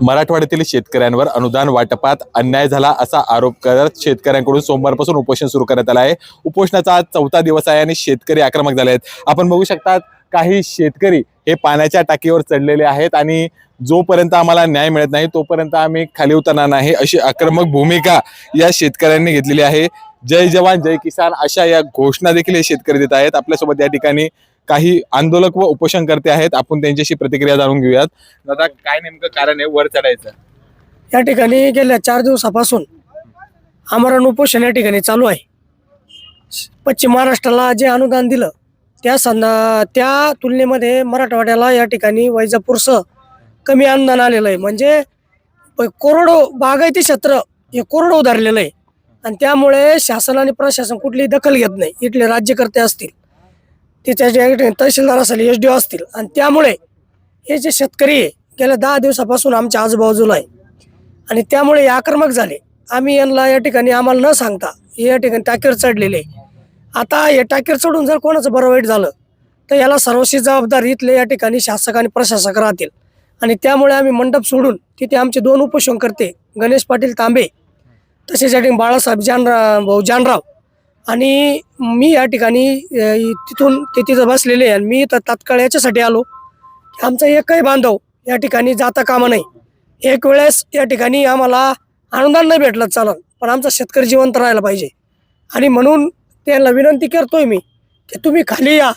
मराठवाड्यातील शेतकऱ्यांवर अनुदान वाटपात अन्याय झाला असा आरोप करत शेतकऱ्यांकडून सोमवारपासून उपोषण सुरू करण्यात आलं आहे. उपोषणाचा आज चौथा दिवस आहे आणि शेतकरी आक्रमक झाले आहेत. आपण बघू शकतात काही शेतकरी हे पाण्याच्या टाकीवर चढलेले आहेत आणि जोपर्यंत आम्हाला न्याय मिळत नाही तोपर्यंत आम्ही खाली उतरणार नाही अशी आक्रमक भूमिका या शेतकऱ्यांनी घेतलेली आहे. जय जवान जय किसान अशा या घोषणा देखील हे शेतकरी देत आहेत. आपल्यासोबत या ठिकाणी काही आंदोलक व उपोषणकर्ते आहेत आपण त्यांच्याशी प्रतिक्रिया जाणून घेऊयात. दादा काय नेमकं कारण आहे वर चढायचं? या ठिकाणी गेल्या चार दिवसापासून आमरण उपोषण या ठिकाणी चालू आहे. पश्चिम महाराष्ट्राला जे अनुदान दिलं त्या संदा त्या तुलनेमध्ये मराठवाड्याला या ठिकाणी वैजापूरसह कमी अनुदान आलेलं आहे. म्हणजे कोरडो बागायती क्षेत्र हे कोरडं उधारलेलं आहे. आणि त्यामुळे शासन आणि प्रशासन कुठलीही दखल घेत नाही. इथले राज्यकर्ते असतील तिच्या जे तहसीलदार असेल एस डी ओ असतील. आणि त्यामुळे हे जे शेतकरी आहे गेल्या दहा दिवसापासून आमच्या आजूबाजूला आहे. आणि त्यामुळे हे आक्रमक झाले. आम्ही यांना या ठिकाणी आम्हाला न सांगता या ठिकाणी टाकीर चढलेले आता हे टाकीर चढून जर कोणाचं बरं वाईट झालं तर याला सर्वस्वी जबाबदार इथले या ठिकाणी शासक आणि प्रशासक राहतील. आणि त्यामुळे आम्ही मंडप सोडून तिथे आमचे दोन उपोषण करते गणेश पाटील तांबे तसेच या ठिकाणी बाळासाहेब जानरा भाऊ जानराव आणि मी या ठिकाणी तिथून ते तिथं बसलेले आहे आणि मी तर तात्काळ याच्यासाठी आलो. की आमचा एकही बांधव या ठिकाणी जाता कामा नाही एक वेळेस या ठिकाणी आम्हाला अनुदान नाही भेटलं चालन पण आमचा शेतकरी जिवंत राहायला पाहिजे. आणि म्हणून त्यांना विनंती करतोय मी की तुम्ही खाली या.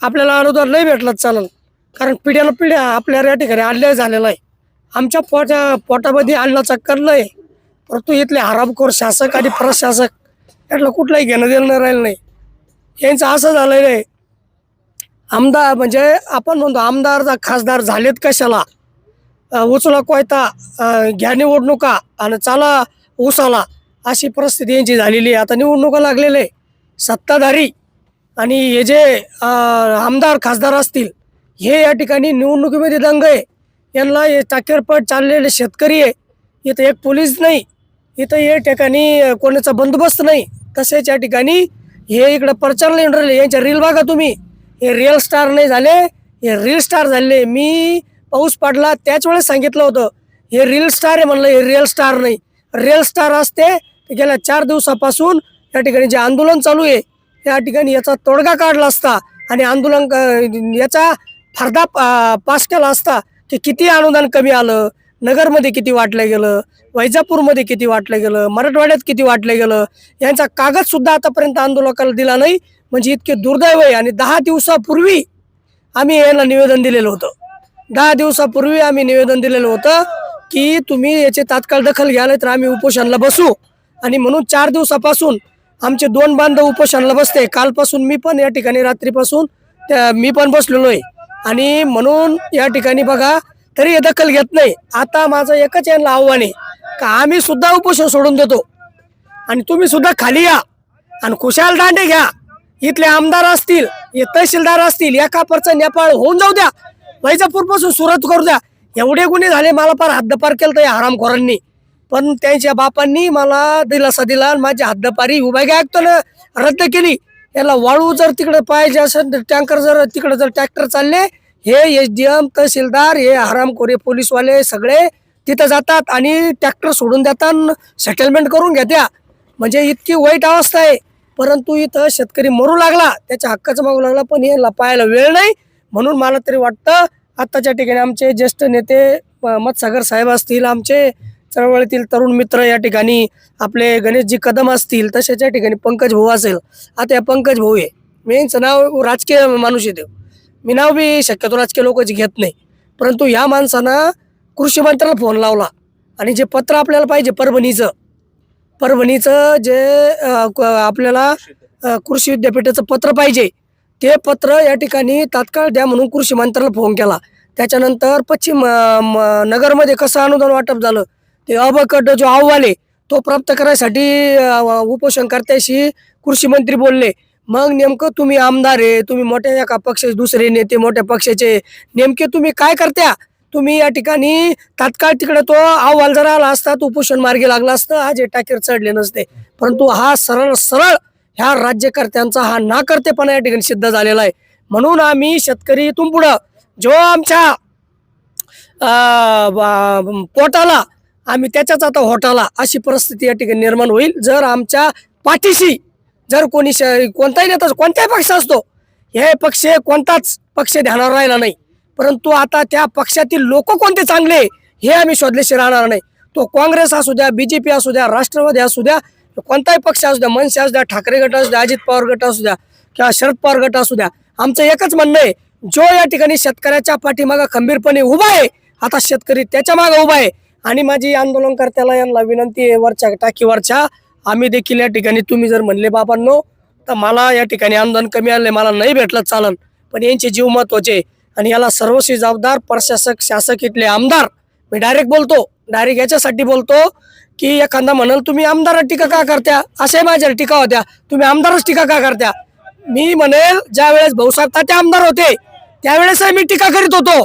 आपल्याला अनुदान नाही भेटलं चालन कारण पिढ्याला पिढ्या आपल्या या ठिकाणी अन्याय झालेला आहे. आमच्या पोटा पोटामध्ये आणला चक्कर आहे परंतु इथले हरामखोर शासक आणि प्रशासक यातलं कुठलाही घेणं देणं राहिलं नाही. यांचं असं झालेलं आहे. आमदार म्हणजे आपण म्हणतो आमदार खासदार झालेत कशाला? उचला कोयता घ्या निवडणुका आणि चाला उसाला अशी परिस्थिती यांची झालेली आहे. आता निवडणुका लागलेले आहे. सत्ताधारी आणि हे जे आमदार खासदार असतील हे या ठिकाणी निवडणुकीमध्ये दंग आहे. यांना हे टाकेरपट चाललेले शेतकरी आहे. इथं एक पोलीस नाही. इथं या ठिकाणी कोणाचा बंदोबस्त नाही. तसेच या ठिकाणी हे इकडं प्रचार नाही राहिले. यांच्या रील बघा तुम्ही. हे रिअल स्टार नाही झाले. हे रील स्टार झाले मी पाऊस पडला त्याच वेळेस सांगितलं होतं. हे रील स्टार आहे म्हणलं हे रिअल स्टार नाही. रिअल स्टार असते गेल्या चार दिवसापासून या ठिकाणी जे आंदोलन चालू आहे या ठिकाणी याचा तोडगा काढला असता आणि आंदोलन क- याचा फरदा पा- पास केला असता की किती अनुदान कमी आलं? नगरमध्ये किती वाटलं गेलं? वैजापूरमध्ये किती वाटलं गेलं मराठवाड्यात किती वाटलं गेलं यांचा कागद सुद्धा आतापर्यंत आंदोलकाला दिला नाही. म्हणजे इतके दुर्दैव आहे. आणि दहा दिवसापूर्वी आम्ही यांना निवेदन दिलेलं होतं. दहा दिवसापूर्वी आम्ही निवेदन दिलेलं होतं की तुम्ही याची तात्काळ दखल घ्याल तर आम्ही उपोषणाला बसू. आणि म्हणून चार दिवसापासून आमचे दोन बांधव उपोषणाला बसते. कालपासून मी पण या ठिकाणी रात्रीपासून त्या मी पण बसलेलो आहे. आणि म्हणून या ठिकाणी बघा तरी हे दखल घेत नाही. आता माझं एकच यांना आव्हान आहे. का? आम्ही सुद्धा उपोषण सोडून देतो. आणि तुम्ही सुद्धा खाली या आणि खुशाल दांडे घ्या. इथले आमदार असतील हे तहसीलदार असतील एका परचा नेपाळ होऊन जाऊ द्या. वैजापूरपासून सुरत करू द्या. एवढे गुन्हे झाले मला फार हद्दपार केलं तर या हरामखोरांनी. पण त्यांच्या बापांनी मला दिलासा दिला आणि माझी हद्दपारी उभ्या गायकतो रद्द केली. याला वाळू जर तिकडे पाहिजे असेल तर टँकर जर तिकडे जर ट्रॅक्टर चालले हे एस डी एम तहसीलदार हे हरामखोरे पोलीसवाले सगळे तिथं जातात आणि ट्रॅक्टर सोडून देतात सेटलमेंट करून घेत्या. म्हणजे इतकी वाईट अवस्था आहे. परंतु इथं शेतकरी मरू लागला. त्याच्या हक्काचं मागू लागला पण हे लपायला वेळ नाही. म्हणून मला तरी वाटतं आत्ताच्या ठिकाणी आमचे ज्येष्ठ नेते मत्सागर साहेब असतील आमचे चळवळीतील तरुण मित्र या ठिकाणी आपले गणेशजी कदम असतील तसेच या ठिकाणी पंकज भाऊ असेल. आता या पंकज भाऊ आहे मेनचं नाव राजकीय माणूस येते मी नाव बी शक्यतो राजकीय लोकच घेत नाही. परंतु ह्या माणसानं कृषी मंत्र्याला फोन लावला. आणि जे पत्र आपल्याला पाहिजे परभणीचं. परभणीचं जे क- आपल्याला कृषी विद्यापीठाचं पत्र पाहिजे ते पत्र या ठिकाणी तात्काळ द्या म्हणून कृषी मंत्र्याला फोन केला. त्याच्यानंतर पश्चिम म- नगरमध्ये कसं अनुदान वाटप झालं ते अबकड जो अहवाल आहे तो प्राप्त करायसाठी उपोषणकर्त्याशी कृषी मंत्री बोलले. मग नेमकं तुम्ही आमदार आहे तुम्ही मोठ्या एका पक्षाचे दुसरे नेते मोठ्या पक्षाचे नेमके तुम्ही काय करत्या? तुम्ही या ठिकाणी तात्काळ तिकडे तो अहवाल जर आला असता तो उपोषण मार्गी लागला असतं आज हे चढले नसते. परंतु हा सरळ सरळ ह्या राज्यकर्त्यांचा हा नाकर्तेपणा या ठिकाणी सिद्ध झालेला आहे. म्हणून आम्ही शेतकरी इथून पुढं जो आमच्या पोटाला आम्ही त्याच्याच आता होटाला अशी परिस्थिती या ठिकाणी निर्माण होईल. जर आमच्या पाठीशी जर कोणी श- कोणताही नेता कोणताही पक्ष असतो हे पक्ष कोणताच पक्ष ध्यानावर राहिला नाही. परंतु आता त्या पक्षातील लोक कोणते चांगले हे आम्ही शोधल्याशी राहणार नाही. तो काँग्रेस असू द्या बीजेपी असू द्या राष्ट्रवादी असू द्या कोणताही पक्ष असू द्या मनसे असू द्या ठाकरे गट असू द्या अजित पवार गट असू द्या किंवा शरद पवार गट असू द्या आमचं एकच म्हणणं आहे जो या ठिकाणी शेतकऱ्याच्या पाठीमागं खंबीरपणे उभा आहे आता शेतकरी त्याच्यामागे उभा आहे. आणि माझी आंदोलनकर्त्याला यांना विनंती आहे वरच्या टाकीवरच्या आम्ही देखील या ठिकाणी तुम्ही जर म्हणले बाबांनो तर मला या ठिकाणी आंदोलन कमी आले मला नाही भेटलं चालन पण यांचे जीव महत्त्वाचे आणि याला सर्वस्वी जबाबदार प्रशासक शासक इथले आमदार मी डायरेक्ट बोलतो. डायरेक्ट याच्यासाठी बोलतो की एखादा म्हणाल तुम्ही आमदार टीका का करत्या? असे माझ्यावर टीका होत्या. तुम्ही आमदारच टीका का करत्या? मी म्हणेल ज्या वेळेस भाऊसाहेब तात्या आमदार होते त्यावेळेस मी टीका करीत होतो.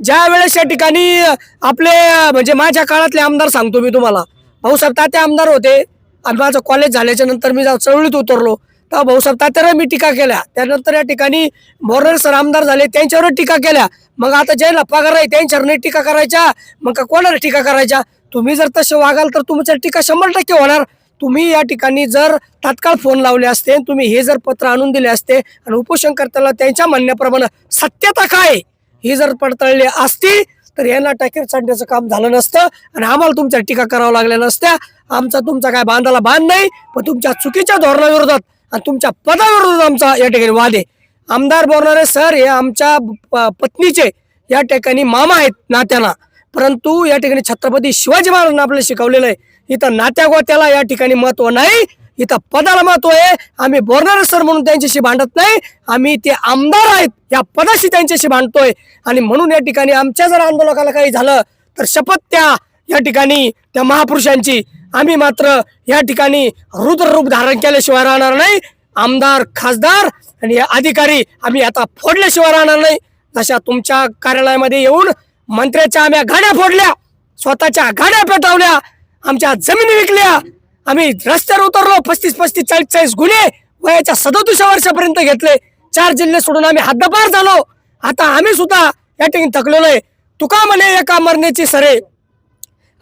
ज्या वेळेस या ठिकाणी आपले म्हणजे माझ्या काळातले आमदार सांगतो मी तुम्हाला. भाऊसाहेब तात्या आमदार होते. आणि माझं कॉलेज झाल्याच्यानंतर मी जाऊ चळवळीत उतरलो. तेव्हा भाऊसाहेब तात्यावर मी टीका केल्या. त्यानंतर या ठिकाणी बोरर सर आमदार झाले त्यांच्यावर टीका केल्या. मग आता ज्याला पगार आहे त्यांच्यावर नाही टीका करायच्या. मग का कोणाला टीका करायच्या? तुम्ही जर तसे वागाल तर तुमच्या टीका शंभर टक्के होणार. तुम्ही या ठिकाणी जर तात्काळ फोन लावले असते तुम्ही हे जर पत्र आणून दिले असते आणि उपोषणकर्त्याला त्यांच्या म्हणण्याप्रमाणे सत्यता काय? ही जर पडताळली असती तर यांना टाकीर चढण्याचं काम झालं नसतं आणि आम्हाला तुमच्या टीका करावं लागल्या नसत्या. आमचा तुमचा काय बांधाला बांध नाही पण तुमच्या चुकीच्या धोरणाविरोधात आणि तुमच्या पदाविरोधात आमचा या ठिकाणी वाद आहे. आमदार बोलणारे सर हे आमच्या प- पत्नीचे या ठिकाणी मामा आहेत नात्याला. परंतु या ठिकाणी छत्रपती शिवाजी महाराजांना आपल्याला शिकवलेलं आहे. इथं नात्या गोत्याला या ठिकाणी महत्त्व नाही. इथं पदाला महत्त्व आहे. आम्ही बोलणारे सर म्हणून त्यांच्याशी भांडत नाही. आम्ही ते आमदार आहेत. या पदाशी त्यांच्याशी भांडतोय. आणि म्हणून या ठिकाणी आमच्या जर आंदोलकाला काही झालं तर शपथ त्या या ठिकाणी त्या महापुरुषांची. आम्ही मात्र या ठिकाणी रुद्ररूप धारण केल्याशिवाय राहणार नाही. आमदार खासदार आणि अधिकारी आम्ही आता फोडल्याशिवाय राहणार नाही. जशा तुमच्या कार्यालयामध्ये येऊन मंत्र्याच्या आम्ही गाड्या फोडल्या स्वतःच्या गाड्या पेटवल्या आमच्या जमिनी विकल्या. आम्ही रस्त्यावर उतरलो पस्तीस पस्तीस चाळीस चाळीस गुन्हे वयाच्या सदोतीस वर्षापर्यंत घेतले. चार जिल्हे सोडून आम्ही हद्दपार झालो. आता आम्ही सुद्धा या ठिकाणी थकलेलो आहे. तुका म्हणे एका मरण्याची सरे.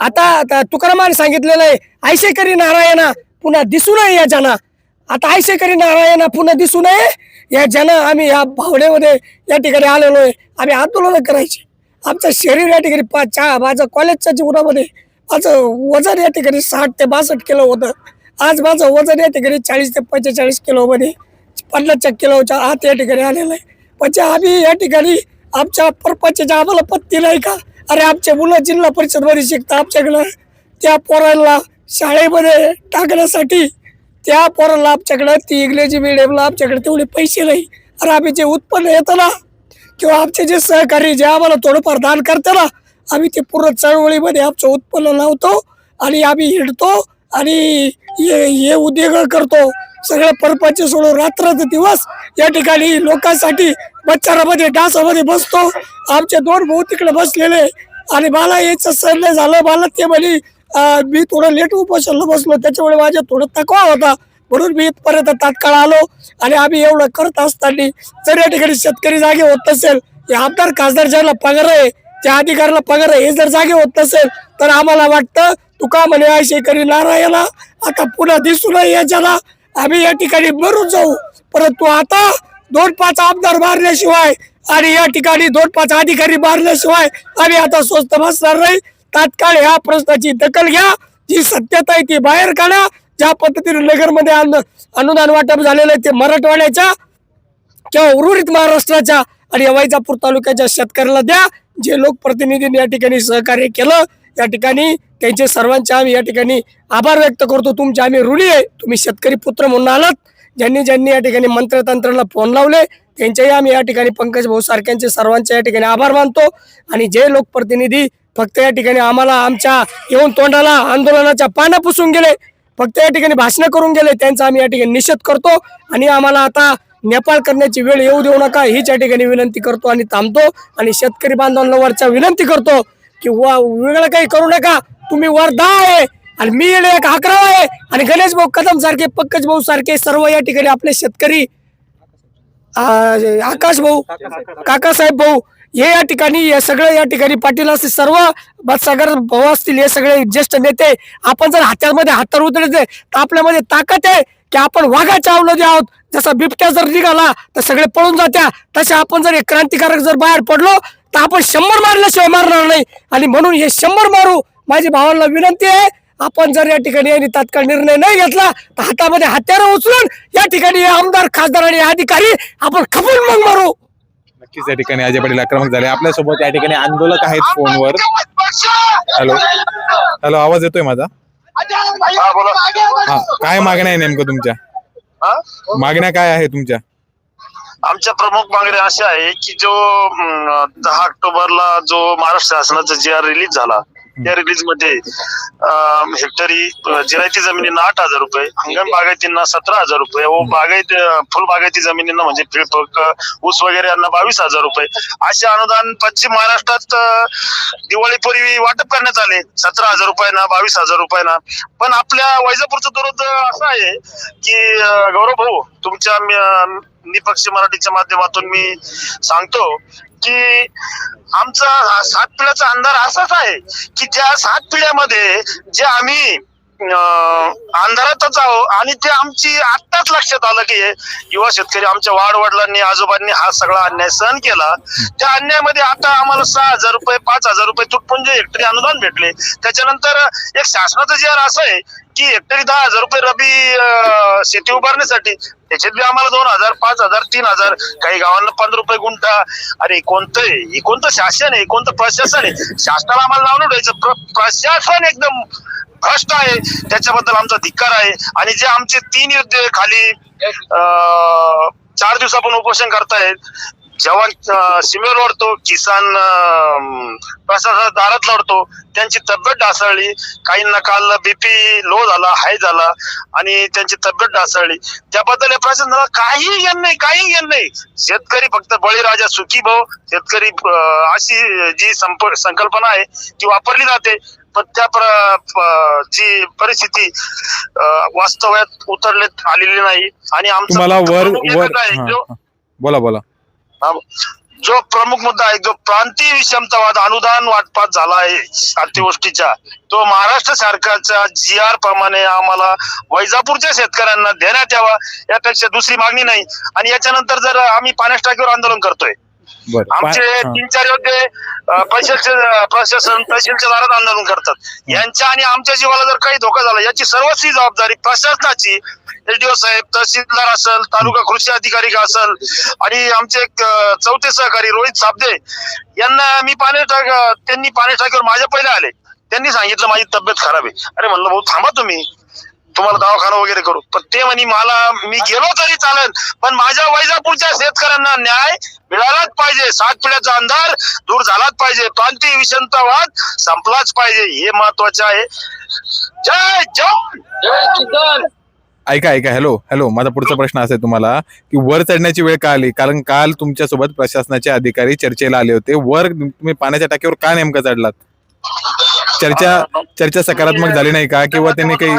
आता आता तुकारामाने सांगितलेलं आहे आयशे करी नारायणा पुन्हा दिसू नये या जना आता आयशे करी नारायणा पुन्हा दिसू नये या जना आम्ही या भावनेमध्ये या ठिकाणी आलेलो आहे आम्ही आंदोलन करायचे. आमचं शरीर या ठिकाणी पा चा माझं कॉलेजच्या जीवनामध्ये माझं वजन या ठिकाणी साठ ते बासष्ट किलो होतं. आज माझं वजन या ठिकाणी चाळीस ते पंचेचाळीस किलोमध्ये पन्नासच्या किलोच्या आत या ठिकाणी आलेलं आहे. म्हणजे आम्ही या ठिकाणी आमच्या परपंचाच्या आम्हाला पत्ती नाही का अरे आमचे मुलं जिल्हा परिषदमध्ये शिकतात आमच्याकडं. त्या पोरांना शाळेमध्ये टाकण्यासाठी त्या पोरांना आमच्याकडं ती इंग्रजी मिडियमला आमच्याकडे तेवढे पैसे नाही. अरे आम्ही जे उत्पन्न येतं ना किंवा आमचे जे सहकारी जे आम्हाला थोडंफार दान करतं ना आम्ही ते पूर्ण चळवळीमध्ये आमचं उत्पन्न लावतो आणि आम्ही हिंडतो आणि हे हे उद्योग करतो. सगळं परपाचे सोडून रात्र दिवस या ठिकाणी लोकांसाठी बच्चारामध्ये डासामध्ये बसतो. आमचे दोन भाऊ तिकडे बसलेले आणि मला याचं सर नाही झालं मला ते म्हणे मी थोडं लेट उपोषणला बसलो त्याच्यामुळे माझ्या थोडं तकवा होता. म्हणून मी इथपर्यंत तात्काळ आलो आणि आम्ही एवढं करत असताना जर या ठिकाणी शेतकरी जागे होत नसेल हे आमदार खासदार ज्याला पगार आहे त्या अधिकाऱ्याला पगार आहे हे जर जागे होत नसेल तर आम्हाला वाटतं तुका म्हणे शेकरी नारायणा? आता पुन्हा दिसू नये याच्याला. आम्ही या ठिकाणी मरून जाऊ. परंतु आता दोन पाच आमदार मारल्याशिवाय आणि या ठिकाणी दोन पाच अधिकारी मारल्याशिवाय आम्ही आता स्वस्त बसणार नाही. तात्काळ ह्या प्रश्नाची दखल घ्या. जी सत्यता आहे ती बाहेर काढा. ज्या पद्धतीने नगरमध्ये अनुदान वाटप झालेलं आहे ते मराठवाड्याच्या किंवा उर्वरित महाराष्ट्राच्या आणि वैजापूर तालुक्याच्या शेतकऱ्याला द्या. जे लोकप्रतिनिधींनी या ठिकाणी सहकार्य केलं या ठिकाणी त्यांचे सर्वांचे आम्ही या ठिकाणी आभार व्यक्त करतो. तुमचे आम्ही ऋणी आहे. तुम्ही शेतकरी पुत्र म्हणून आलात. ज्यांनी ज्यांनी या ठिकाणी मंत्रतंत्राला फोन लावले त्यांच्याही आम्ही या ठिकाणी पंकज भाऊ सारख्यांचे सर्वांचे या ठिकाणी आभार मानतो. आणि जे लोकप्रतिनिधी फक्त या ठिकाणी आम्हाला आमच्या येऊन तोंडाला आंदोलनाच्या पाना पुसून गेले फक्त या ठिकाणी भाषणं करून गेले त्यांचा आम्ही या ठिकाणी निषेध करतो. आणि आम्हाला आता नेपाळ करण्याची वेळ येऊ देऊ नका हीच या ठिकाणी विनंती करतो आणि थांबतो. आणि शेतकरी बांधवांना वरच्या विनंती करतो की वा वेगळं काही करू नका. तुम्ही वर दहा आहे आणि मी येणे एक अकरा आहे. आणि गणेश भाऊ कदम सारखे पंकज भाऊ सारखे सर्व या ठिकाणी आपले शेतकरी आकाश भाऊ काकासाहेब भाऊ हे या ठिकाणी या सगळे या ठिकाणी पाटील असतील सर्व बदसागर भाऊ असतील हे सगळे ज्येष्ठ नेते आपण जर हातामध्ये हातावर उतरायचे तर आपल्यामध्ये ताकद आहे की आपण वाघाच्या अवलंबी आहोत. जसा बिबट्या जर निघाला तर सगळे पळून जात्या. तसे आपण जर एक क्रांतिकारक जर बाहेर पडलो तर आपण शंभर मारल्याशिवाय मारणार नाही. आणि म्हणून हे शंभर मारू माझी भावांना विनंती आहे आपण जर या ठिकाणी यांनी तात्काळ निर्णय नाही घेतला तर हातामध्ये हत्यारं उचलून या ठिकाणी हे आमदार खासदार आणि अधिकारी आपण खपून मग मारू. नक्कीच या ठिकाणी अजय पाटील आक्रमक झाले. आपल्यासोबत या ठिकाणी आंदोलक आहेत फोनवर. हॅलो. हॅलो आवाज येतोय माझा? हा काय मागण्या आहे नेमकं तुमच्या? हा? मागण्या काय आहे तुमच्या? आमच्या प्रमुख मागण्या अशा आहे की जो दहा ऑक्टोबरला जो महाराष्ट्र शासनाचा जी आर रिलीज झाला त्या रिलीजमध्ये हेक्टरी जिरायती जमिनींना आठ हजार रुपये हंगाम बागायतींना सतरा हजार रुपये व बागायत फुल बागायती जमिनींना म्हणजे पिळपक ऊस वगैरे यांना बावीस हजार रुपये. असे अनुदान पश्चिम महाराष्ट्रात दिवाळीपूर्वी वाटप करण्यात आले सतरा हजार रुपयांना बावीस हजार रुपयांना. पण आपल्या वैजापूरचं दुरुद्द असं आहे की गौरव भाऊ तुमच्या निपक्ष मराठीच्या माध्यमातून मी सांगतो की आमचा सात पिढ्याचा अंधार असाच आहे की ज्या सात पिढ्यामध्ये जे आम्ही अंधारातच आहो. आणि ते आमची आत्ताच लक्षात आलं की युवा शेतकरी आमच्या वाडवडिलांनी आजोबांनी हा सगळा अन्याय सहन केला. त्या अन्यायामध्ये आता आम्हाला सहा हजार रुपये पाच हजार रुपये तुटपुंजे हेक्टरी अनुदान भेटले. त्याच्यानंतर एक शासनाचं जे असं आहे की हेक्टरी दहा हजार रुपये रबी शेती उभारण्यासाठी त्याच्यात बी आम्हाला दोन हजार पाच हजार तीन हजार काही गावांना पंधरा रुपये गुंठा. अरे कोणतं आहे? हे कोणतं शासन आहे? कोणतं प्रशासन आहे? शासनाला आम्हाला नाव नाही प्रशासन एकदम भ्रष्ट आहे. त्याच्याबद्दल आमचा धिक्कार आहे. आणि जे आमचे तीन युद्ध खाली अं, चार दिवसापासून उपोषण करतायत. जवान सीमेवर लढतो किसान अं, प्रशासनाच्या दारात लढतो त्यांची तब्येत ढासळली. काहींना काल बीपी लो झाला हाय झाला आणि त्यांची तब्येत ढासळली. त्याबद्दल या प्रशासनाला काही घेण नाही काही घेण नाही. शेतकरी फक्त बळीराजा सुखी भाऊ. शेतकरी अशी जी संप- संकल्पना आहे ती वापरली जाते. पण त्या जी परिस्थिती वास्तव्यात उतरलेत आलेली नाही आणि आमचा वर. बोला बोला. जो प्रमुख मुद्दा आहे जो प्रांतीय विषमतावाद अनुदान वाटपात झाला आहे अतिवृष्टीच्या तो महाराष्ट्र सरकारच्या जी आर प्रमाणे आम्हाला वैजापूरच्या शेतकऱ्यांना देण्यात यावा यापेक्षा दुसरी मागणी नाही आणि याच्यानंतर जर आम्ही पाण्यास टाकीवर आंदोलन करतोय बरं. आमचे हा. तीन चार योद्धे अं, पैशाचे प्रशासन तहसीलच्या दारात आंदोलन करतात. यांच्या आणि आमच्या जीवाला जर काही धोका झाला याची सर्वस्वी जबाबदारी प्रशासनाची. एसडीओ साहेब तहसीलदार असेल तालुका कृषी अधिकारी असेल आणि आमचे एक, अं, चौथे सहकारी रोहित साबदे यांना मी पाणी टाक त्यांनी पाणी टाकीवर माझ्या पहिले आले. त्यांनी सांगितलं माझी तब्येत खराब आहे. अरे म्हणलं भाऊ थांबा तुम्ही. तुम्हाला दवाखाना वगैरे करू. पण ते म्हणे मला मी गेलो तरी चालेल पण माझ्या वैजापूरच्या शेतकऱ्यांना न्याय मिळालाच पाहिजे. सात पिढ्याचा अंधार दूर झालाच पाहिजे. प्रांतीय विषमतावाद संपलाच पाहिजे. हे महत्त्वाचे आहे. जय जवान! ऐका ऐका हॅलो हॅलो माझा पुढचा प्रश्न असा आहे तुम्हाला की वर चढण्याची वेळ का आली? कारण काल तुमच्यासोबत प्रशासनाचे अधिकारी चर्चेला आले होते. वर तुम्ही पाण्याच्या टाकीवर का नेमकं चढलात? चर्चा चर्चा सकारात्मक झाली नाही का? किंवा त्यांनी काही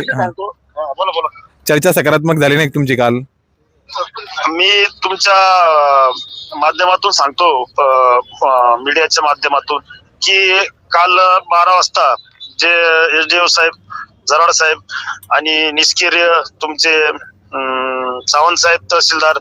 बोला बोला. चर्चा सकारात्मक झाली नाही तुमची काल? मी तुमच्या माध्यमातून सांगतो मीडियाच्या माध्यमातून की काल बारा वाजता जे एसडीओ साहेब जराड साहेब आणि निष्क्रिय तुमचे सावंत साहेब तहसीलदार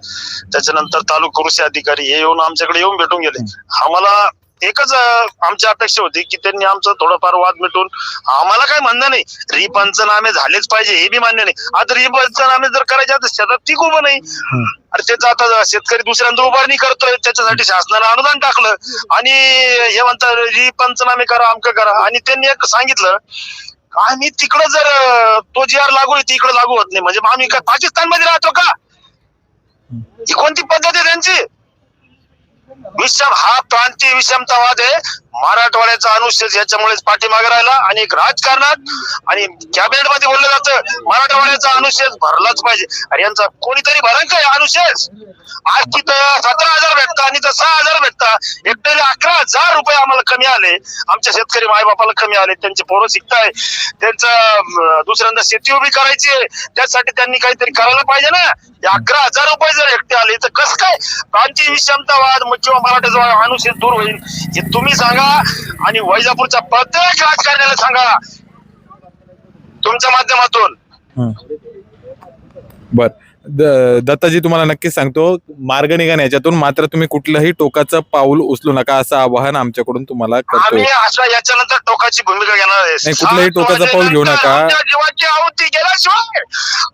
त्याच्यानंतर तालुका कृषी अधिकारी हे येऊन आमच्याकडे येऊन भेटून गेले. आम्हाला एकच आमची अपेक्षा होती की त्यांनी आमचं थोडंफार वाद मिटून आम्हाला काय म्हणणं नाही. रिपंचनामे झालेच पाहिजे हे बी मान्य नाही. आता रिपंचनामे जर करायचे तर शेतात पीक उभं नाही. अरे त्याचं आता शेतकरी दुसऱ्यांदा उभारणी करतोय त्याच्यासाठी शासनानं अनुदान टाकलं. आणि हे म्हणतात री पंचनामे करा अमकं करा. आणि त्यांनी एक सांगितलं आम्ही तिकडं जर तो जी आर लागू आहे तिकडे लागू होत नाही. म्हणजे आम्ही पाकिस्तानमध्ये राहतो का? ही कोणती पद्धत आहे त्यांची? विषम हा प्रांतीय विषमतावाद आहे. मराठवाड्याचा अनुच्छेद याच्यामुळेच पाठीमागे राहिला आणि एक राजकारणात आणि कॅबिनेटमध्ये बोललं जातं मराठवाड्याचा अनुच्छेद भरलाच पाहिजे. आणि यांचा कोणीतरी भरण काय अनुच्छेद? आज तिथं सतरा हजार भेटता आणि तर सहा हजार भेटता. एकट्याने अकरा हजार रुपये आम्हाला कमी आले. आमच्या शेतकरी मायबापाला कमी आले. त्यांचे पोरं शिकताय. त्यांचं दुसऱ्यांदा शेती उभी करायची त्यासाठी त्यांनी काहीतरी करायला पाहिजे ना. अकरा हजार रुपये जर एकटे आले तर कसं काय? आमची विषमतावाद मग किंवा मराठा अनुच्छेद दूर होईल हे तुम्ही सांगा. आणि वैजापूरच्या प्रत्येक राजकारण्याला सांगा. तुमच्या माध्यमातून. बर. दत्ताजी तुम्हाला नक्कीच सांगतो मार्ग निघा याच्यातून मात्र तुम्ही कुठलंही टोकाचं पाऊल उचलू नका असं आवाहन आमच्याकडून तुम्हाला आम्ही अशा याच्यानंतर टोकाची भूमिका घेणार आहे नाही, कुठलंही टोकाचं पाऊल घेऊ नका. आमच्या जीवाची आहुती गेल्याशिवाय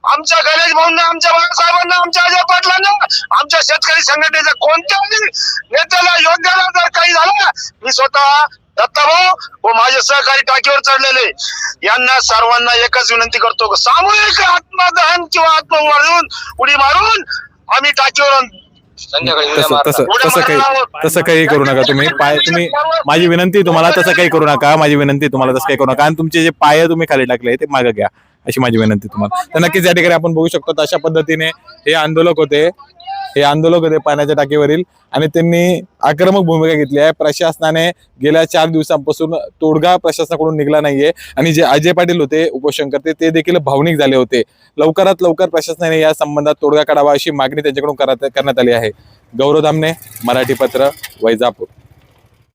आमच्या गणेश भाऊंना आमच्या बाळासाहेबांना आमच्या अजय पाटलांना आमच्या शेतकरी संघटनेच्या कोणत्याही नेत्याला योग्याला जर काही झालं मी स्वतः दत्ताभाऊ व माझे सहकारी टाकीवर चढलेले. यांना सर्वांना एकच विनंती करतो की सामूहिक आत्मदहन किंवा आत्मवाळून उडी मारून आम्ही टाकीवर तसं काही तसं काही करू नका तुम्ही. पाय तुम्ही माझी विनंती तुम्हाला तसं काही करू नका. माझी विनंती तुम्हाला तसं काही करू नका. आणि तुमचे जे पाय तुम्ही खाली टाकले ते मागे घ्या अशी माझी विनंती तुम्हाला. तर नक्कीच या ठिकाणी आपण बघू शकतो अशा पद्धतीने हे आंदोलक होते. हे आंदोलक होते पाण्याच्या टाकीवरील आणि त्यांनी आक्रमक भूमिका घेतली आहे. प्रशासनाने गेल्या चार दिवसांपासून तोडगा प्रशासनाकडून निघला नाहीये. आणि जे अजय पाटील होते उपोषण करते ते देखील भावनिक झाले होते. लवकरात लवकर प्रशासनाने या संबंधात तोडगा काढावा अशी मागणी त्यांच्याकडून करण्यात आली आहे. गौरव धामणे मराठी पत्र वैजापूर.